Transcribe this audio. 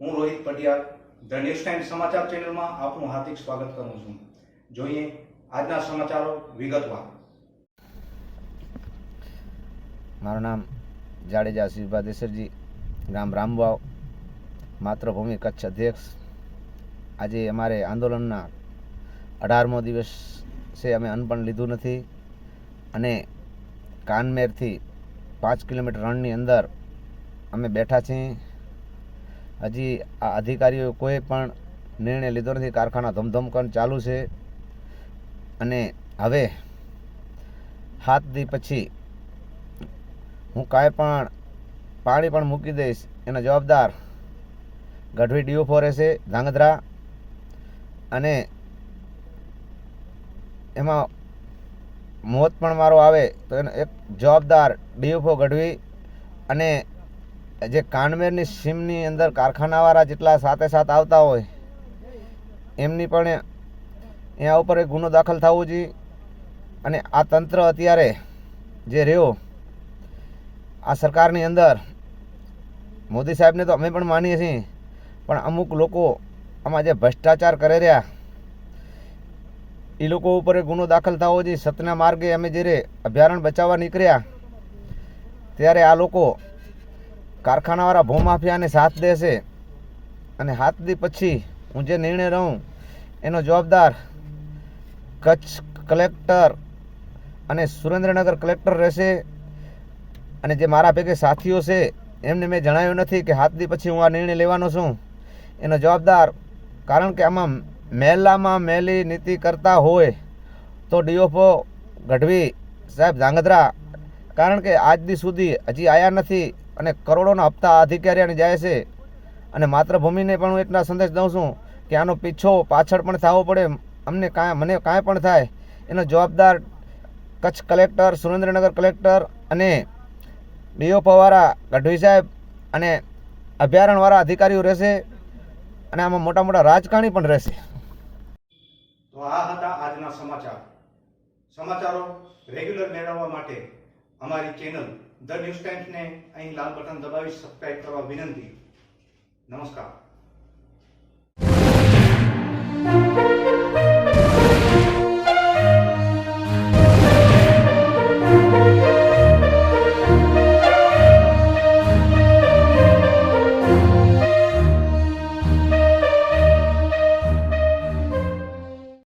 હું Rohit Patiyar the news time સમાચાર ચેનલમાં આપનું હાર્દિક સ્વાગત કરું છું. જોઈએ આજના સમાચારો વિગતવાર. મારું નામ જાડેજા શિવભા દેસરજી ગામ રામવાવ, માતૃભૂમિ કચ્છ અધ્યક્ષ. આજે અમારે આંદોલનના અઢારમો દિવસ છે, અમે અન્ન પણ લીધું નથી. અને કાનમેરથી પાંચ કિલોમીટર રણની અંદર અમે બેઠા છીએ. હજી આ અધિકારીઓ કોઈ પણ નિર્ણય લીધો નથી. કારખાના ધમધમ કન ચાલુ છે. અને હવે હાથ દી પછી હું કાંઈ પણ પાણી પણ મૂકી દઈશ એનો જવાબદાર ગઢવી ડીઓ રહેશે ધાંગધ્રા. અને એમાં મોત પણ મારો આવે તો એનો એક જવાબદાર ડીયુફો ગઢવી અને જે કાનમેરની સીમની અંદર કારખાનાવાળા જેટલા સાથે સાથ આવતા હોય, એમની પણ એના ઉપર એક ગુનો દાખલ થવો જોઈએ. અને આ તંત્ર અત્યારે જે રહ્યો, આ સરકારની અંદર, મોદી સાહેબને તો અમે પણ માનીએ છીએ, પણ અમુક લોકો આમાં જે ભ્રષ્ટાચાર કરી રહ્યા એ લોકો ઉપર ગુનો દાખલ થવો જોઈએ. સતના માર્ગે અમે જ્યારે અભયારણ્ય બચાવવા નીકળ્યા, ત્યારે આ લોકો કારખાનાવાળા ભૂમાફિયાને સાથ દેશે અને હાથ દી પછી હું જે નિર્ણય રહું એનો જવાબદાર કચ્છ કલેક્ટર અને સુરેન્દ્રનગર કલેક્ટર રહેશે અને જે મારા ભેગે સાથીઓ છે, એમને મેં જણાવ્યું નથી કે હાથ દી પછી હું આ નિર્ણય લેવાનો છું. એનો જવાબદાર, કારણ કે આમાં મહેલામાં મેલી નીતિ કરતા હોય તો ડીઓફો, ગઢવી સાહેબ ધાંગધ્રા, કારણ કે આજ દી સુધી હજી આવ્યા નથી. અને કરોડોના હપ્તા અધિકારીઓને જાય છે. અને માતૃભૂમિને પણ હું એટલા સંદેશ દઉં છું કે આનો પીછો પાછળ પણ થવો પડે. અમને કાંઈ, મને કાંઈ પણ થાય. એનો જવાબદાર કચ્છ કલેક્ટર, સુરેન્દ્રનગર કલેક્ટર અને ડીઓફોવાળા ગઢવી સાહેબ અને અભયારણ્યવાળા અધિકારીઓ રહેશે અને આમાં મોટા મોટા રાજકારણી પણ રહેશે. તો આ હતા આજના સમાચાર. સમાચારો રેગ્યુલર મેળવવા માટે અમારી ચેનલ ધ ન્યૂઝ ટાઈમ્સને અહીં લાલ બટન દબાવી સબસ્ક્રાઇબ કરવા વિનંતી. નમસ્કાર.